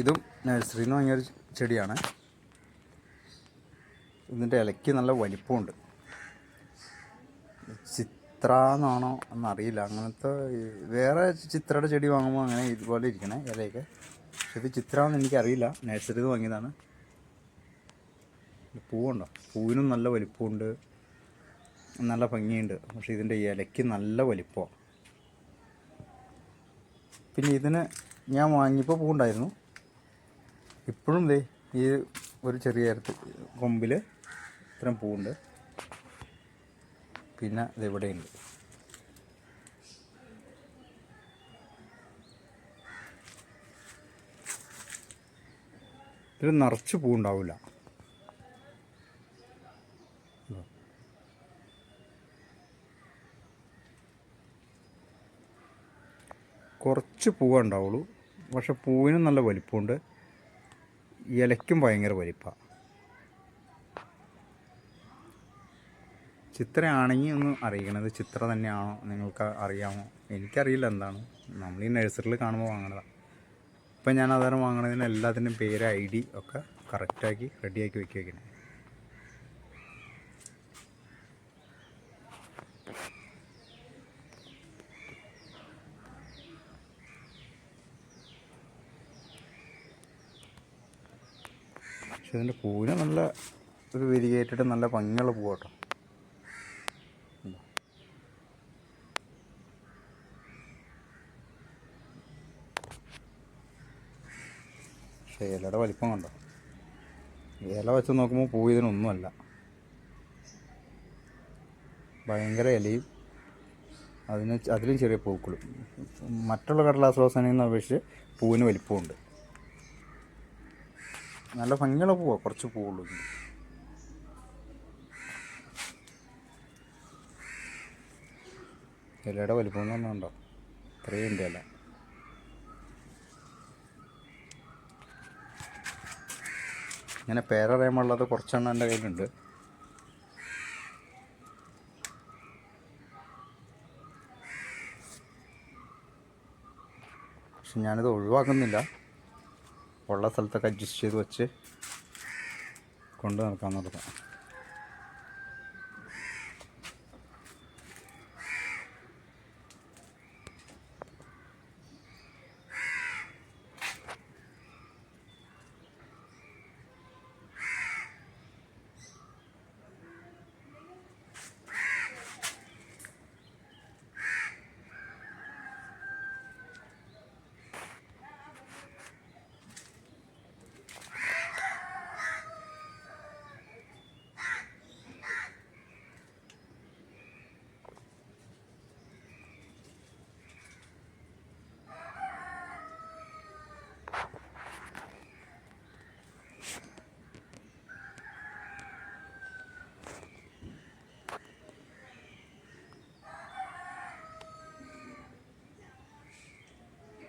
ഇതും നഴ്സറിയിൽ നിന്ന് വാങ്ങിയൊരു ചെടിയാണ്. ഇതിന്റെ ഇലയ്ക്ക് നല്ല വലിപ്പമുണ്ട്. ചിത്ര എന്നാണോ എന്നറിയില്ല. അങ്ങനത്തെ വേറെ ചിത്രയുടെ ചെടി വാങ്ങുമ്പോൾ അങ്ങനെ ഇതുപോലെ ഇരിക്കണേ ഇലയൊക്കെ. പക്ഷെ ഇത് ചിത്ര എന്ന് എനിക്കറിയില്ല. നഴ്സറിയിൽ നിന്ന് വാങ്ങിയതാണ് പൂവുണ്ടോ? പൂവിനും നല്ല വലിപ്പമുണ്ട്. നല്ല ഭംഗിയുണ്ട്. പക്ഷെ ഇതിന്റെ ഇലയ്ക്ക് നല്ല വലിപ്പമാണ് പിന്നെ ഇതിന് ഞാൻ വാങ്ങിയപ്പോൾ പൂവുണ്ടായിരുന്നു. ഇപ്പോഴും ദേ ഈ ഒരു ചെറിയ ഇരത്ത് കൊമ്പിൽ ഇത്രയും പൂവുണ്ട്. പിന്നെ ഇതെവിടെയുണ്ട് ഇതിൽ നിറച്ച് പൂവുണ്ടാവില്ല. കുറച്ച് പൂവേ ഉണ്ടാവുള്ളൂ. പക്ഷെ പൂവിനും നല്ല വലിപ്പമുണ്ട്. ഇലയ്ക്കും ഭയങ്കര വലിപ്പമാണ് ചിത്രയാണെങ്കിൽ ഒന്ന് അറിയിക്കണത് ചിത്ര തന്നെയാണോ നിങ്ങൾക്ക് അറിയാമോ? എനിക്കറിയില്ല എന്താണ്. നമ്മൾ ഈ നഴ്സറിയിൽ കാണുമ്പോൾ വാങ്ങണതാണ് ഇപ്പം ഞാൻ അതാരം വാങ്ങണതിന് എല്ലാത്തിന്റെയും പേര് ഐ ഡി ഒക്കെ കറക്റ്റാക്കി റെഡിയാക്കി വെക്കി പക്ഷെ ഇതിന്റെ പൂവിന് നല്ല ഒരു വിരികേറ്റിട്ട് നല്ല ഭംഗിയുള്ള പൂവാട്ടോ. പക്ഷേ ഇലയുടെ വലിപ്പം കണ്ടോ? ഇല വെച്ച് നോക്കുമ്പോൾ പൂ ഇതിനൊന്നുമല്ല. ഭയങ്കര ഇലയും അതിന് അതിലും ചെറിയ പൂക്കളും. മറ്റുള്ള കടലാസ് റോസാനിൽ നിന്ന് അപേക്ഷിച്ച് പൂവിന് വലിപ്പമുണ്ട്. നല്ല ഭംഗിയുള്ള പൂവാണ് കുറച്ച് പൂവുള്ളൂ. ഇലയുടെ വലിപ്പം എന്ന് പറഞ്ഞുണ്ടോ ഇത്രയും ഉണ്ട് ഇല. ഇങ്ങനെ പേരറിയാമുള്ളത് കുറച്ചെണ്ണം എന്റെ കയ്യിലുണ്ട്. പക്ഷെ ഞാനിത് ഒഴിവാക്കുന്നില്ല. ഉള്ള സ്ഥലത്തൊക്കെ അഡ്ജസ്റ്റ് ചെയ്ത് വെച്ച് കൊണ്ട് നടക്കാൻ നടക്കാം